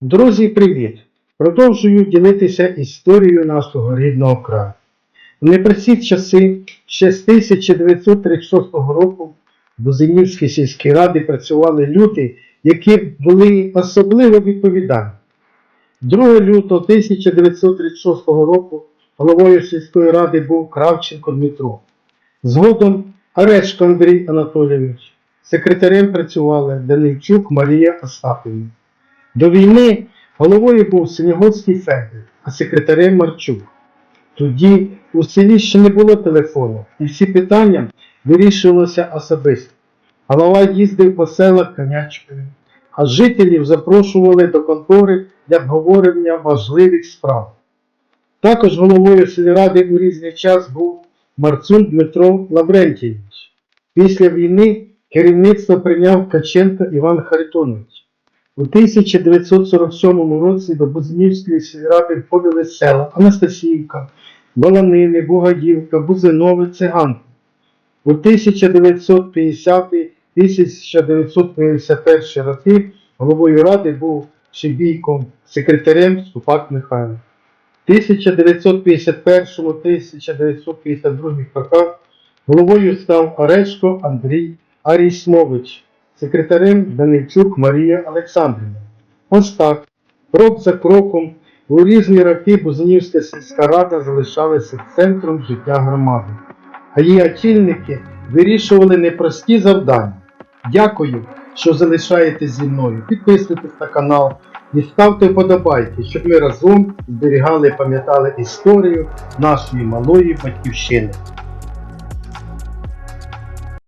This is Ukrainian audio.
Друзі, привіт! Продовжую ділитися історією нашого рідного краю. В непрості часи ще з 1936 року в Бузинівській сільській раді працювали люди, які були особливо відповідальні. 2 лютого 1936 року головою сільської ради був Кравченко Дмитро. Згодом Орешко Андрій Анатолійович. Секретарем працювала Данильчук Марія Остапівна. До війни головою був Синігодський Федір, а секретарем Марчук. Тоді у селі ще не було телефону, і всі питання вирішувалися особисто. Голова їздив по селах конячкою, а жителів запрошували до контори для обговорення важливих справ. Також головою сільради у різний час був Марцун Дмитро Лаврентійович. Після війни керівництво прийняв Ткаченко Іван Харитонович. У 1947 році до Бузинівської сільради входили села Анастасіївка, Баланини, Бугаївка, Бузинове, Циганки. У 1950-1951 роки головою ради був Шибійко, секретарем Ступак Михайло. В 1951-1952 роках головою став Орешко Андрій Арісьмович, секретарем Данильчук Марія Олександрівна. Ось так, крок за кроком, у різні роки Бузинівська сільська рада залишалася центром життя громади, а її очільники вирішували непрості завдання. Дякую, що залишаєтесь зі мною. Підписуйтесь на канал і ставте вподобайки, щоб ми разом зберігали і пам'ятали історію нашої малої батьківщини.